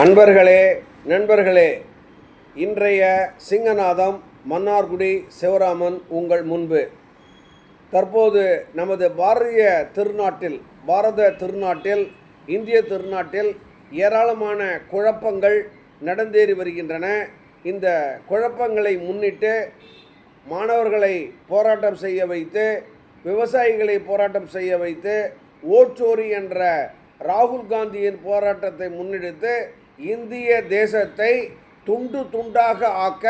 அன்பர்களே நண்பர்களே இன்றைய சிங்கநாதம் மன்னார்குடி சிவராமன் உங்கள் முன்பு. தற்போது நமது பாரதிய திருநாட்டில் பாரத திருநாட்டில் இந்திய திருநாட்டில் ஏராளமான குழப்பங்கள் நடந்தேறி வருகின்றன. இந்த குழப்பங்களை முன்னிட்டு மாணவர்களை போராட்டம் செய்ய வைத்து விவசாயிகளை போராட்டம் செய்ய வைத்து ஓச்சோரி என்ற ராகுல் காந்தியின் போராட்டத்தை முன்னெடுத்து இந்திய தேசத்தை துண்டு துண்டாக ஆக்க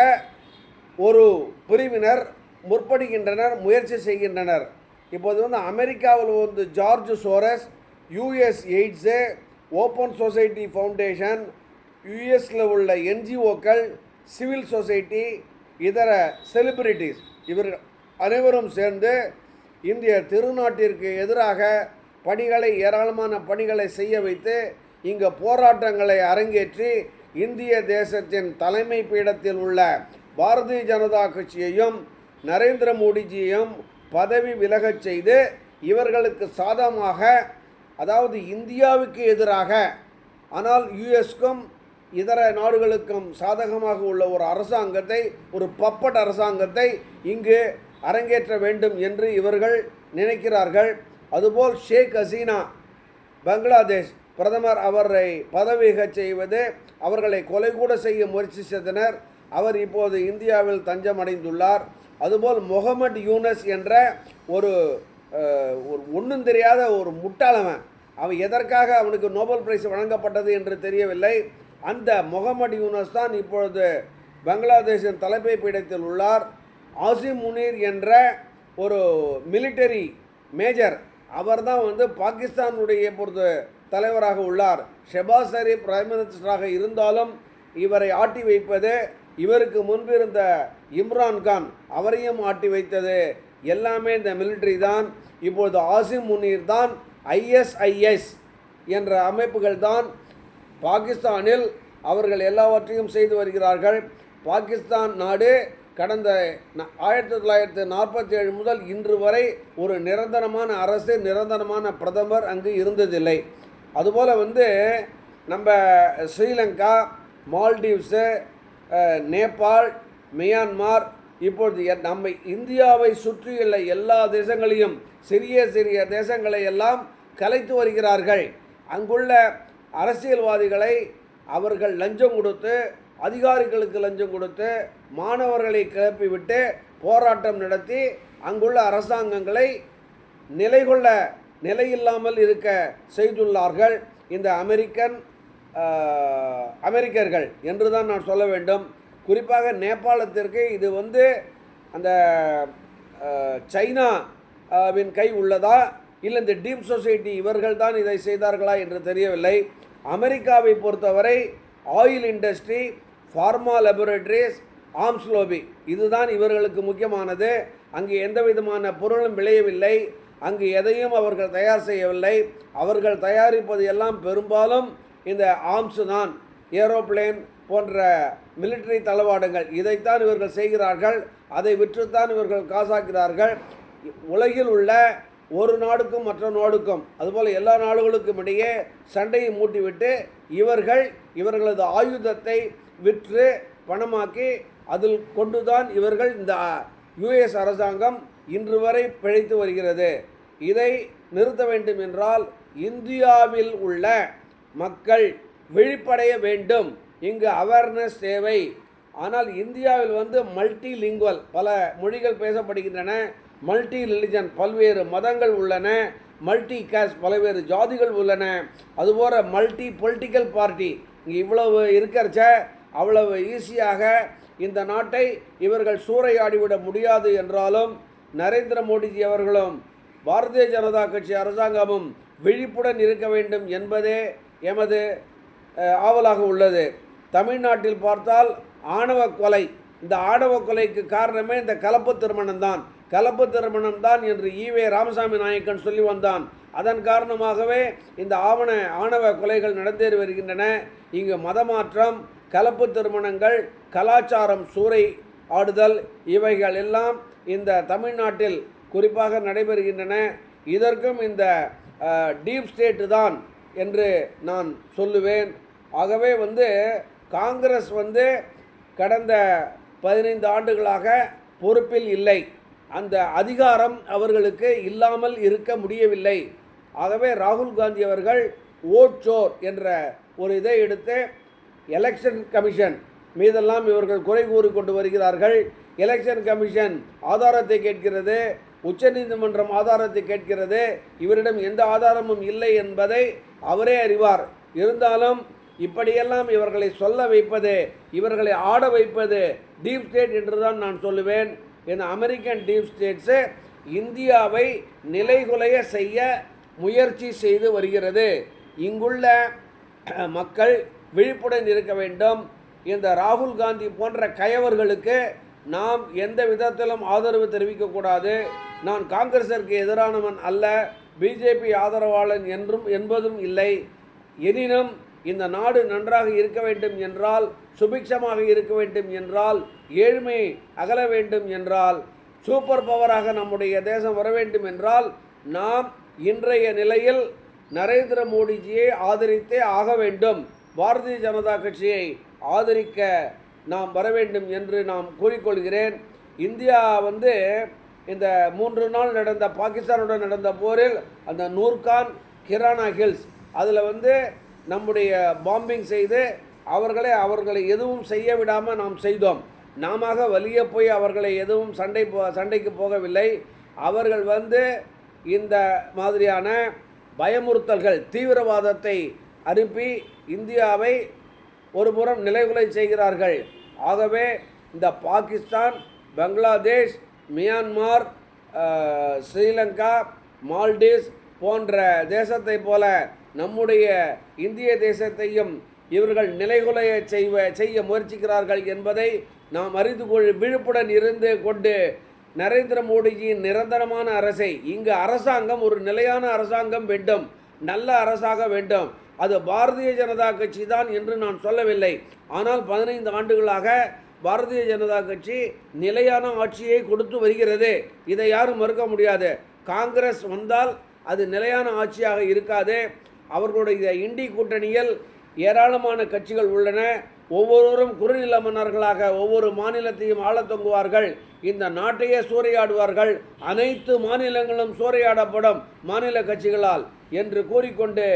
ஒரு பிரிவினர் முற்படுகின்றனர் முயற்சி செய்கின்றனர். இப்போது வந்து அமெரிக்காவில் வந்து George Soros US aids open society foundation யூஎஸில் உள்ள என்ஜிஓக்கள் சிவில் சொசைட்டி இதர செலிபிரிட்டிஸ் இவர் அனைவரும் சேர்ந்து இந்திய திருநாட்டிற்கு எதிராக பணிகளை ஏராளமான பணிகளை செய்ய வைத்து இங்கு போராட்டங்களை அரங்கேற்றி இந்திய தேசத்தின் தலைமை பீடத்தில் உள்ள பாரதிய ஜனதா கட்சியையும் நரேந்திர மோடிஜியையும் பதவி விலகச் செய்து இவர்களுக்கு சாதகமாக அதாவது இந்தியாவுக்கு எதிராக ஆனால் யுஎஸ்க்கும் இதர நாடுகளுக்கும் சாதகமாக உள்ள ஒரு அரசாங்கத்தை ஒரு பப்பட் அரசாங்கத்தை இங்கு அரங்கேற்ற வேண்டும் என்று இவர்கள் நினைக்கிறார்கள். அதுபோல் ஷேக் ஹசீனா பங்களாதேஷ் பிரதமர் அவரை பதவியேற்கச் செய்வது அவர்களை கொலை கூட செய்ய முயற்சி செய்தனர். அவர் இப்போது இந்தியாவில் தஞ்சம் அடைந்துள்ளார் அதுபோல் முகமது யூனஸ் என்ற ஒரு ஒரு ஒன்றும் தெரியாத ஒரு முட்டாளவன். அவன் எதற்காக அவனுக்கு நோபல் பிரைஸ் வழங்கப்பட்டது என்று தெரியவில்லை. அந்த முகமது யூனஸ் தான் இப்பொழுது பங்களாதேஷின் தலைமை பீடத்தில் உள்ளார். ஆசிம் முனீர் என்ற ஒரு மிலிட்டரி மேஜர் அவர் தான் வந்து பாகிஸ்தானுடைய இப்பொழுது தலைவராக உள்ளார். ஷெபாஸ் ஷரீப் பிரைம் மினிஸ்டராக இருந்தாலும் இவரை ஆட்டி வைப்பது இவருக்கு முன்பிருந்த இம்ரான் கான். அவரையும் ஆட்டி வைத்தது எல்லாமே இந்த மிலிட்டரி தான். இப்பொழுது ஆசிம் முனீர் தான் ஐஎஸ்ஐஎஸ் என்ற அமைப்புகள் தான். பாகிஸ்தானில் அவர்கள் எல்லாவற்றையும் செய்து வருகிறார்கள். பாகிஸ்தான் நாடு கடந்த ஆயிரத்தி தொள்ளாயிரத்தி நாற்பத்தி ஏழு முதல் இன்று வரை ஒரு நிரந்தரமான அரசு நிரந்தரமான பிரதமர் அங்கு இருந்ததில்லை. அதுபோல் வந்து நம்ம ஸ்ரீலங்கா மால்டீவ்ஸு நேபாள் மியான்மார் இப்பொழுது எ- நம்ம இந்தியாவை சுற்றியுள்ள எல்லா தேசங்களையும் சிறிய சிறிய தேசங்களை எல்லாம் கலைத்து வருகிறார்கள். அங்குள்ள அரசியல்வாதிகளை அவர்கள் லஞ்சம் கொடுத்து அதிகாரிகளுக்கு லஞ்சம் கொடுத்து மாணவர்களை கிளப்பிவிட்டு போராட்டம் நடத்தி அங்குள்ள அரசாங்கங்களை நிலைகொள்ள நிலையில்லாமல் இருக்க செய்துள்ளார்கள். இந்த அமெரிக்கன் அமெரிக்கர்கள் என்று தான் நான் சொல்ல வேண்டும். குறிப்பாக நேபாளத்திற்கு இது வந்து அந்த சைனாவின் கை உள்ளதா? இல்லை இந்த டீப் சொசைட்டி இவர்கள் தான் இதை செய்தார்களா என்று தெரியவில்லை. அமெரிக்காவை பொறுத்தவரை oil industry pharma laboratories arms lobby இதுதான் இவர்களுக்கு முக்கியமானது. அங்கு எந்த விதமான பொருளும் விளையவில்லை. அங்கு எதையும் அவர்கள் தயார் செய்யவில்லை. அவர்கள் தயாரிப்பது எல்லாம் பெரும்பாலும் இந்த ஆம்ஸு தான். ஏரோப்ளேன் போன்ற மிலிட்டரி தளவாடங்கள் இதைத்தான் இவர்கள் செய்கிறார்கள். அதை விற்றுத்தான் இவர்கள் காசாக்கிறார்கள் உலகில் உள்ள ஒரு நாடுக்கும் மற்ற நாடுக்கும் அதுபோல் எல்லா நாடுகளுக்கும் இடையே சண்டையை மூட்டிவிட்டு இவர்கள் இவர்களது ஆயுதத்தை விற்று பணமாக்கி அதில் கொண்டுதான் இவர்கள் இந்த யுஎஸ் அரசாங்கம் இன்று வரை பிழைத்து வருகிறது. இதை நிறுத்த வேண்டும் என்றால் இந்தியாவில் உள்ள மக்கள் விழிப்படைய வேண்டும். இங்கு அவேர்னஸ் தேவை. ஆனால் இந்தியாவில் வந்து மல்டி லிங்குவல் பல மொழிகள் பேசப்படுகின்றன. மல்டி ரிலிஜன் பல்வேறு மதங்கள் உள்ளன. மல்டி கேஸ்ட் பல்வேறு ஜாதிகள் உள்ளன. அதுபோல் மல்டி பொலிட்டிக்கல் பார்ட்டி இங்கே இவ்வளவு இருக்கிறச்ச அவ்வளவு ஈஸியாக இந்த நாட்டை இவர்கள் சூறையாடிவிட முடியாது என்றாலும் நரேந்திர மோடிஜி அவர்களும் பாரதிய ஜனதா கட்சி அரசாங்கமும் விழிப்புடன் இருக்க வேண்டும் என்பதே எமது ஆவலாக உள்ளது. தமிழ்நாட்டில் பார்த்தால் ஆணவ கொலை இந்த ஆணவ கொலைக்கு காரணமே இந்த கலப்பு திருமணம் தான். கலப்பு திருமணம் தான் என்று ஈவே ராமசாமி நாயக்கன் சொல்லி வந்தான். அதன் காரணமாகவே இந்த ஆவண ஆணவ கொலைகள் நடந்தேறி வருகின்றன. இங்கு மதமாற்றம் கலப்பு திருமணங்கள் கலாச்சாரம் சூறை ஆடுதல் இவைகள் எல்லாம் இந்த தமிழ்நாட்டில் குறிப்பாக நடைபெறுகின்றன. இதற்கும் இந்த டீப் ஸ்டேட்டு தான் என்று நான் சொல்லுவேன். ஆகவே வந்து காங்கிரஸ் வந்து கடந்த பதினைந்து ஆண்டுகளாக பொறுப்பில் இல்லை. அந்த அதிகாரம் அவர்களுக்கு இல்லாமல் இருக்க முடியவில்லை. ஆகவே ராகுல் காந்தி அவர்கள் ஓட்சோர் என்ற ஒரு இதை எடுத்து எலெக்ஷன் கமிஷன் மீதெல்லாம் இவர்கள் குறை கூறி கொண்டு வருகிறார்கள். எலெக்ஷன் கமிஷன் ஆதாரத்தை கேட்கிறது உச்சநீதிமன்றம் ஆதாரத்தை கேட்கிறது இவரிடம் எந்த ஆதாரமும் இல்லை என்பதை அவரே அறிவார். இருந்தாலும் இப்படியெல்லாம் இவர்களை சொல்ல வைப்பது இவர்களை ஆட வைப்பது டீப் ஸ்டேட் என்று தான் நான் சொல்லுவேன். இந்த அமெரிக்கன் டீப் ஸ்டேட்ஸு இந்தியாவை நிலைகுலைய செய்ய முயற்சி செய்து வருகிறது. இங்குள்ள மக்கள் விழிப்புடன் இருக்க வேண்டும். இந்த ராகுல் காந்தி போன்ற கயவர்களுக்கு நாம் எந்த விதத்திலும் ஆதரவு தெரிவிக்கக்கூடாது நான் காங்கிரஸிற்கு எதிரானவன் அல்ல பிஜேபி ஆதரவாளன் என்றும் என்பதும் இல்லை. எனினும் இந்த நாடு நன்றாக இருக்க வேண்டும் என்றால் சுபிக்ஷமாக இருக்க வேண்டும் என்றால் ஏழ்மை அகல வேண்டும் என்றால் சூப்பர் பவராக நம்முடைய தேசம் வர வேண்டும் என்றால் நாம் இன்றைய நிலையில் நரேந்திர மோடிஜியை ஆதரித்தே ஆக வேண்டும். பாரதிய ஜனதா கட்சியை ஆதரிக்க நாம் வர வேண்டும் என்று நாம் கூறிக்கொள்கிறேன். இந்தியா வந்து இந்த மூன்று நாள் நடந்த பாகிஸ்தானுடன் நடந்த போரில் அந்த நூர்கான் கிரானா ஹில்ஸ் அதில் வந்து நம்முடைய பாம்பிங் செய்து அவர்களை அவர்களை எதுவும் செய்ய விடாமல் நாம் செய்தோம். நாம வலிய போய் அவர்களை எதுவும் சண்டை போ சண்டைக்கு போகவில்லை. அவர்கள் வந்து இந்த மாதிரியான பயமுறுத்தல்கள் தீவிரவாதத்தை அனுப்பி இந்தியாவை ஒரு புறம் நிலைகுலை செய்கிறார்கள். ஆகவே இந்த பாகிஸ்தான் பங்களாதேஷ் மியான்மார் ஸ்ரீலங்கா மால்டீவ்ஸ் போன்ற தேசத்தை போல நம்முடைய இந்திய தேசத்தையும் இவர்கள் நிலைகுலைய செய்வ செய்ய முயற்சிக்கிறார்கள் என்பதை நாம் அறிந்து கொள் விழுப்புடன் இருந்து கொண்டு நரேந்திர மோடியின் நிரந்தரமான அரசை இங்கு அரசாங்கம் ஒரு நிலையான அரசாங்கம் வேண்டும் நல்ல அரசாக வேண்டும். அது பாரதிய ஜனதா கட்சி தான் என்று நான் சொல்லவில்லை. ஆனால் பதினைந்து ஆண்டுகளாக பாரதிய ஜனதா கட்சி நிலையான ஆட்சியை கொடுத்து வருகிறது. இதை யாரும் மறுக்க முடியாது. காங்கிரஸ் வந்தால் அது நிலையான ஆட்சியாக இருக்காது. அவர்களுடைய இண்டி கூட்டணியில் ஏராளமான கட்சிகள் உள்ளன. ஒவ்வொருவரும் குறுநில மன்னர்களாக ஒவ்வொரு மாநிலத்தையும் ஆள தொங்குவார்கள். இந்த நாட்டையே சூறையாடுவார்கள். அனைத்து மாநிலங்களும் சூறையாடப்படும் மாநில கட்சிகளால் என்று கூறிக்கொண்டு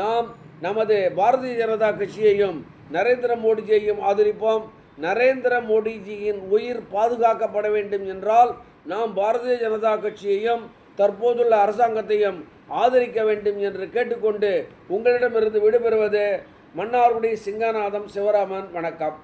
நாம் நமது பாரதிய ஜனதா கட்சியையும் நரேந்திர மோடிஜியையும் ஆதரிப்போம். நரேந்திர மோடிஜியின் உயிர் பாதுகாக்கப்பட வேண்டும் என்றால் நாம் பாரதிய ஜனதா கட்சியையும் தற்போதுள்ள அரசாங்கத்தையும் ஆதரிக்க வேண்டும் என்று கேட்டுக்கொண்டு உங்களிடமிருந்து விடுபெறுவது மன்னார்குடி சிங்கநாதம் சிவராமன். வணக்கம்.